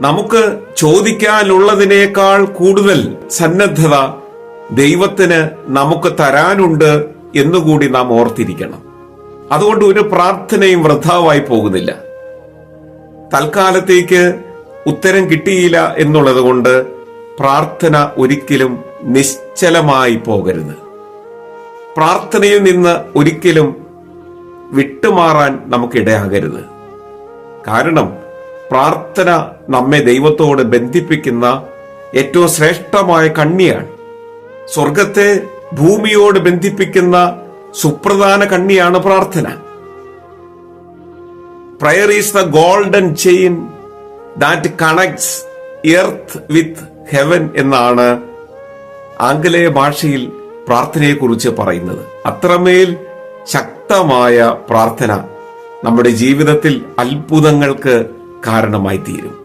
നമുക്ക് ചോദിക്കാനുള്ളതിനേക്കാൾ കൂടുതൽ സന്നദ്ധത ദൈവത്തിന് നമുക്ക് തരാനുണ്ട് എന്നുകൂടി നാം ഓർത്തിരിക്കണം. അതുകൊണ്ട് ഒരു പ്രാർത്ഥനയും വൃഥാവായി പോകുന്നില്ല. തൽക്കാലത്തേക്ക് ഉത്തരം കിട്ടിയില്ല എന്നുള്ളത് കൊണ്ട് പ്രാർത്ഥന ഒരിക്കലും നിശ്ചലമായി പോകരുത്. പ്രാർത്ഥനയിൽ നിന്ന് ഒരിക്കലും വിട്ടുമാറാൻ നമുക്കിടയാകരുത് കാരണം പ്രാർത്ഥന നമ്മെ ദൈവത്തോട് ബന്ധിപ്പിക്കുന്ന ഏറ്റവും ശ്രേഷ്ഠമായ കണ്ണിയാണ്. സ്വർഗത്തെ ഭൂമിയോട് ബന്ധിപ്പിക്കുന്ന സുപ്രധാന കണ്ണിയാണ് പ്രാർത്ഥന. Prayer is the golden chain that connects earth with heaven എന്നാണ് ആംഗലേയ ഭാഷയിൽ പ്രാർത്ഥനയെക്കുറിച്ച് പറയുന്നത്. അത്രമേൽ ശക്തമായ പ്രാർത്ഥന നമ്മുടെ ജീവിതത്തിൽ അത്ഭുതങ്ങൾക്ക് കാരണമായി തീരും